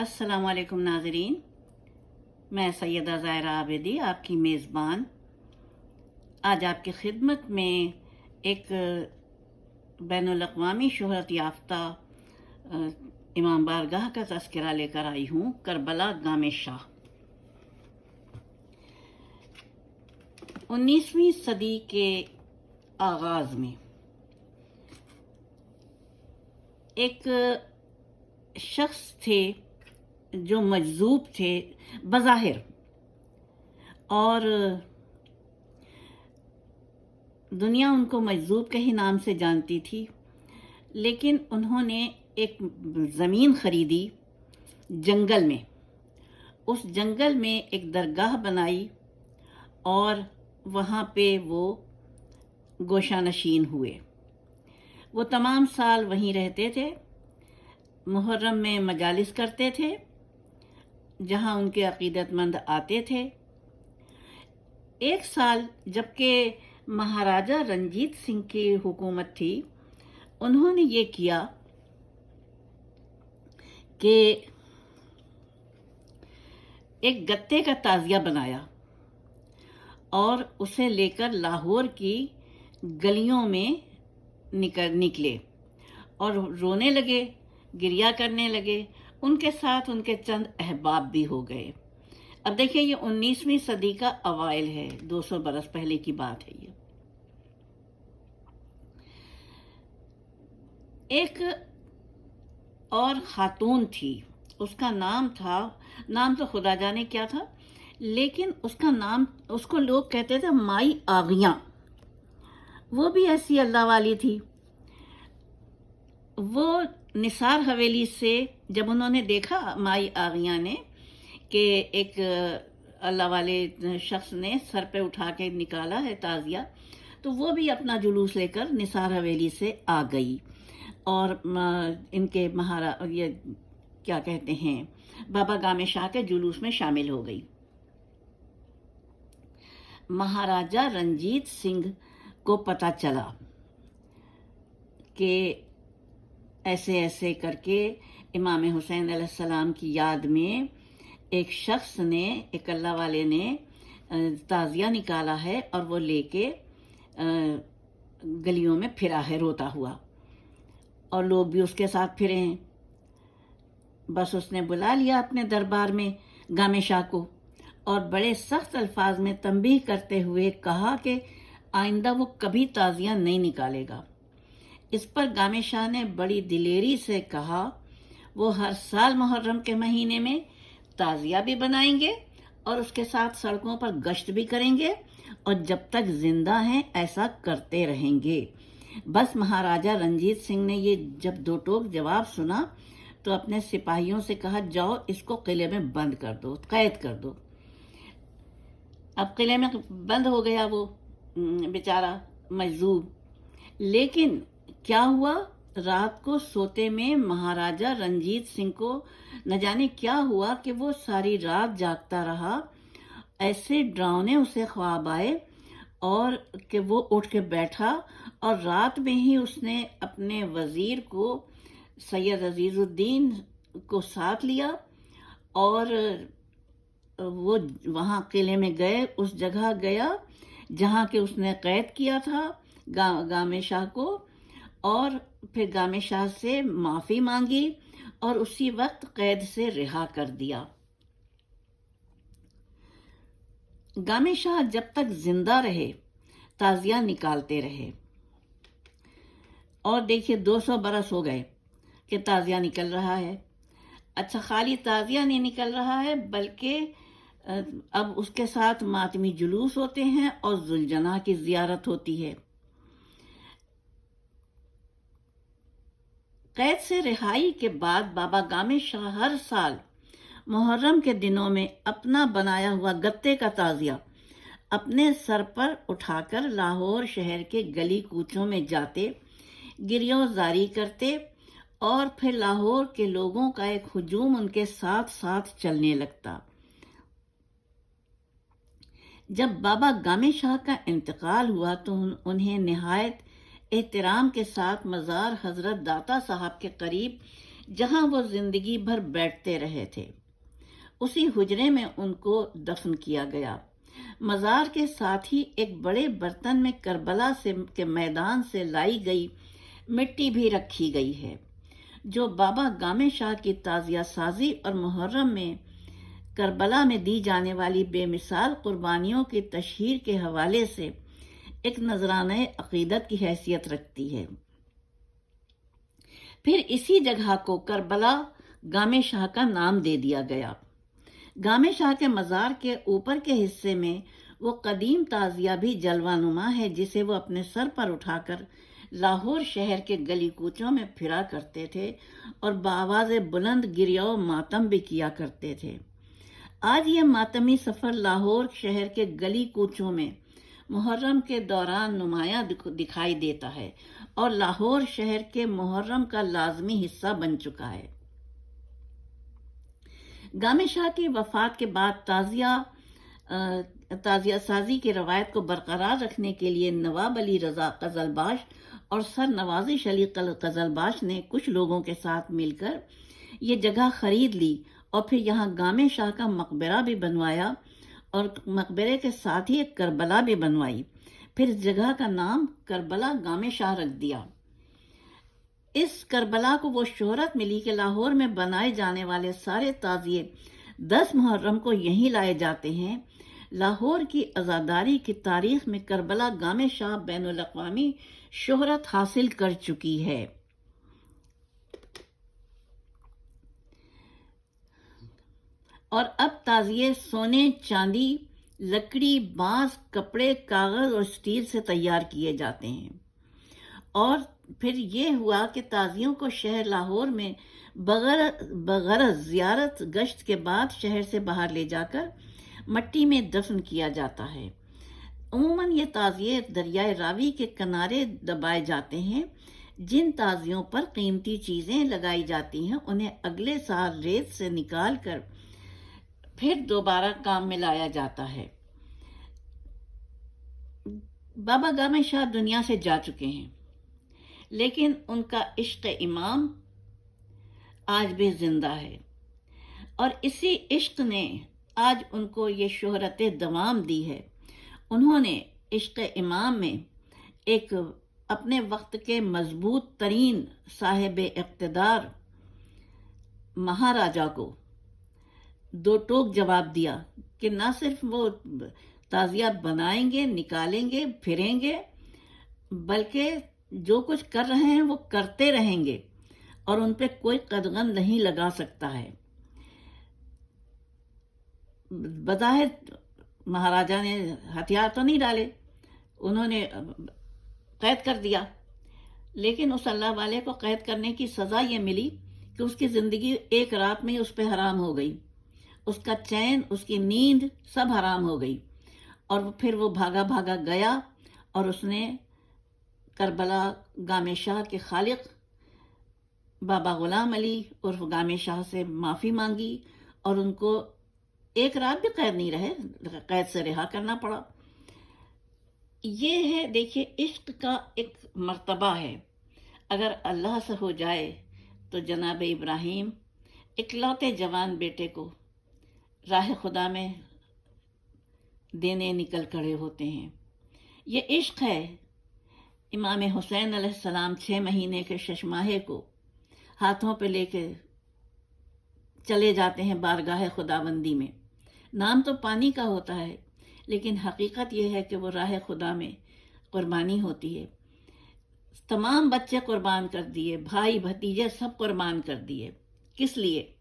السلام علیکم ناظرین، میں سیدہ ظاہرہ عابدی آپ کی میزبان۔ آج آپ کی خدمت میں ایک بین الاقوامی شہرت یافتہ امام بارگاہ کا تذکرہ لے کر آئی ہوں، کربلا گام شاہ۔ انیسویں صدی کے آغاز میں ایک شخص تھے جو مجذوب تھے بظاہر۔ اور دنیا ان کو مجذوب کے ہی نام سے جانتی تھی، لیکن انہوں نے ایک زمین خریدی جنگل میں۔ اس جنگل میں ایک درگاہ بنائی اور وہاں پہ وہ گوشہ نشین ہوئے۔ وہ تمام سال وہیں رہتے تھے، محرم میں مجالس کرتے تھے۔ جہاں ان کے عقیدت مند آتے تھے۔ ایک سال جبکہ مہاراجہ رنجیت سنگھ کی حکومت تھی، انہوں نے یہ کیا کہ ایک گتے کا تازیہ بنایا اور اسے لے کر لاہور کی گلیوں میں نکلے اور رونے لگے، گریا کرنے لگے۔ ان کے ساتھ ان کے چند احباب بھی ہو گئے۔ اب دیکھیں یہ انیسویں صدی کا اوائل ہے۔ دو سو برس پہلے کی بات ہے یہ۔ ایک اور خاتون تھی۔ اس کا نام تھا، نام تو خدا جانے کیا تھا، لیکن اس کا نام، اس کو لوگ کہتے تھے مائی آغیاں۔ وہ بھی ایسی اللہ والی تھی۔ وہ نثار حویلی سے جب انہوں نے دیکھا مائی آغیاں نے کہ ایک اللہ والے شخص نے سر پہ اٹھا کے نکالا ہے تازیہ، تو وہ بھی اپنا جلوس لے کر نثار حویلی سے آ گئی۔ اور ان کے مہارا، یہ کیا کہتے ہیں، بابا گام شاہ کے جلوس میں شامل ہو گئی۔ مہاراجہ رنجیت سنگھ کو پتا چلا کہ ایسے ایسے کر کے امام حسین علیہ السلام کی یاد میں ایک شخص نے، ایک اللہ والے نے تازیہ نکالا ہے اور وہ لے کے گلیوں میں پھرا ہے، روتا ہوا۔ اور لوگ بھی اس کے ساتھ پھرے ہیں۔ بس اس نے بلا لیا اپنے دربار میں گام شاہ کو اور بڑے سخت الفاظ میں تنبیہ کرتے ہوئے کہا کہ آئندہ وہ کبھی تازیہ نہیں نکالے گا۔ اس پر گام شاہ نے بڑی دلیری سے کہا، وہ ہر سال محرم کے مہینے میں تازیہ بھی بنائیں گے اور اس کے ساتھ سڑکوں پر گشت بھی کریں گے اور جب تک زندہ ہیں ایسا کرتے رہیں گے۔ بس مہاراجہ رنجیت سنگھ نے یہ جب دو ٹوک جواب سنا تو اپنے سپاہیوں سے کہا، جاؤ اس کو قلعے میں بند کر دو، قید کر دو۔ اب قلعے میں بند ہو گیا وہ بیچارہ مجذوب۔ لیکن کیا ہوا؟ رات کو سوتے میں مہاراجہ رنجیت سنگھ کو نہ جانے کیا ہوا کہ وہ ساری رات جاگتا رہا۔ ایسے ڈراؤنے اسے خواب آئے اور کہ وہ اٹھ کے بیٹھا اور رات میں ہی اس نے اپنے وزیر کو، سید عزیز الدین کو ساتھ لیا اور وہ وہاں قلعے میں گئے، اس جگہ گیا جہاں کہ اس نے قید کیا تھا گام شاہ کو۔ اور پھر گام شاہ سے معافی مانگی اور اسی وقت قید سے رہا کر دیا۔ گام شاہ جب تک زندہ رہے تازیہ نکالتے رہے۔ اور دیکھیے دو سو برس ہو گئے کہ تازیہ نکل رہا ہے۔ اچھا خالی تازیہ نہیں نکل رہا ہے، بلکہ اب اس کے ساتھ ماتمی جلوس ہوتے ہیں اور زلجنا کی زیارت ہوتی ہے۔ قید سے رہائی کے بعد بابا گام شاہ ہر سال محرم کے دنوں میں اپنا بنایا ہوا گتے کا تازیہ اپنے سر پر اٹھا کر لاہور شہر کے گلی کوچوں میں جاتے، گریوں زاری کرتے اور پھر لاہور کے لوگوں کا ایک ہجوم ان کے ساتھ ساتھ چلنے لگتا۔ جب بابا گام شاہ کا انتقال ہوا تو انہیں نہایت احترام کے ساتھ مزار حضرت داتا صاحب کے قریب جہاں وہ زندگی بھر بیٹھتے رہے تھے۔ اسی حجرے میں ان کو دفن کیا گیا۔ مزار کے ساتھ ہی ایک بڑے برتن میں کربلا سے کے میدان سے لائی گئی مٹی بھی رکھی گئی ہے، جو بابا گامے شاہ کی تازیہ سازی اور محرم میں کربلا میں دی جانے والی بے مثال قربانیوں کی تشہیر کے حوالے سے ایک نذرانہ عقیدت کی حیثیت رکھتی ہے۔ پھر اسی جگہ کو کربلا گامے شاہ کا نام دے دیا گیا۔ گامے شاہ کے مزار کے اوپر کے حصے میں وہ قدیم تازیہ بھی جلوہ نما ہے، جسے وہ اپنے سر پر اٹھا کر لاہور شہر کے گلی کوچوں میں پھرا کرتے تھے اور بآواز بلند گریو ماتم بھی کیا کرتے تھے۔ آج یہ ماتمی سفر لاہور شہر کے گلی کوچوں میں محرم کے دوران نمایاں دکھائی دیتا ہے اور لاہور شہر کے محرم کا لازمی حصہ بن چکا ہے۔ گامے شاہ کی وفات کے بعد تازیہ تازیہ سازی کی روایت کو برقرار رکھنے کے لیے نواب علی رضا قزل باش اور سر نوازش علی قزل باش نے کچھ لوگوں کے ساتھ مل کر یہ جگہ خرید لی اور پھر یہاں گامے شاہ کا مقبرہ بھی بنوایا۔ اور مقبرے کے ساتھ ہی ایک کربلا بھی بنوائی۔ پھر اس جگہ کا نام کربلا گامے شاہ رکھ دیا۔ اس کربلا کو وہ شہرت ملی کہ لاہور میں بنائے جانے والے سارے تازیے دس محرم کو یہیں لائے جاتے ہیں۔ لاہور کی ازاداری کی تاریخ میں کربلا گامے شاہ بین الاقوامی شہرت حاصل کر چکی ہے۔ اور اب تازیے سونے چاندی، لکڑی، بانس، کپڑے، کاغذ اور اسٹیل سے تیار کیے جاتے ہیں۔ اور پھر یہ ہوا کہ تازیوں کو شہر لاہور میں بغیر زیارت گشت کے بعد شہر سے باہر لے جا کر مٹی میں دفن کیا جاتا ہے۔ عموماً یہ تازیے دریائے راوی کے کنارے دبائے جاتے ہیں۔ جن تازیوں پر قیمتی چیزیں لگائی جاتی ہیں، انہیں اگلے سال ریت سے نکال کر پھر دوبارہ کام میں لایا جاتا ہے۔ بابا گامے شاہ دنیا سے جا چکے ہیں۔ لیکن ان کا عشق امام آج بھی زندہ ہے۔ اور اسی عشق نے آج ان کو یہ شہرت دوام دی ہے۔ انہوں نے عشق امام میں ایک اپنے وقت کے مضبوط ترین صاحب اقتدار مہاراجا کو دو ٹوک جواب دیا کہ نہ صرف وہ تعزیات بنائیں گے، نکالیں گے، پھریں گے، بلکہ جو کچھ کر رہے ہیں وہ کرتے رہیں گے اور ان پہ کوئی قدغن نہیں لگا سکتا ہے۔ بظاہر مہاراجا نے ہتھیار تو نہیں ڈالے، انہوں نے قید کر دیا، لیکن اس اللہ والے کو قید کرنے کی سزا یہ ملی کہ اس کی زندگی ایک رات میں اس پہ حرام ہو گئی۔ اس کا چین، اس کی نیند سب حرام ہو گئی۔ اور پھر وہ بھاگا بھاگا گیا اور اس نے کربلا گام شاہ کے خالق بابا غلام علی عرف گام شاہ سے معافی مانگی اور ان کو ایک رات بھی قید نہیں رہے، قید سے رہا کرنا پڑا۔ یہ ہے، دیکھیے، عشق کا ایک مرتبہ ہے۔ اگر اللہ سے ہو جائے تو جناب ابراہیم، اکلوتے جوان بیٹے کو راہ خدا میں دینے نکل کڑے ہوتے ہیں۔ یہ عشق ہے۔ امام حسین علیہ السلام چھ مہینے کے ششماہے کو ہاتھوں پہ لے کے چلے جاتے ہیں بارگاہ خدا بندی میں۔ نام تو پانی کا ہوتا ہے، لیکن حقیقت یہ ہے کہ وہ راہ خدا میں قربانی ہوتی ہے۔ تمام بچے قربان کر دیے، بھائی بھتیجے سب قربان کر دیے۔ کس لیے؟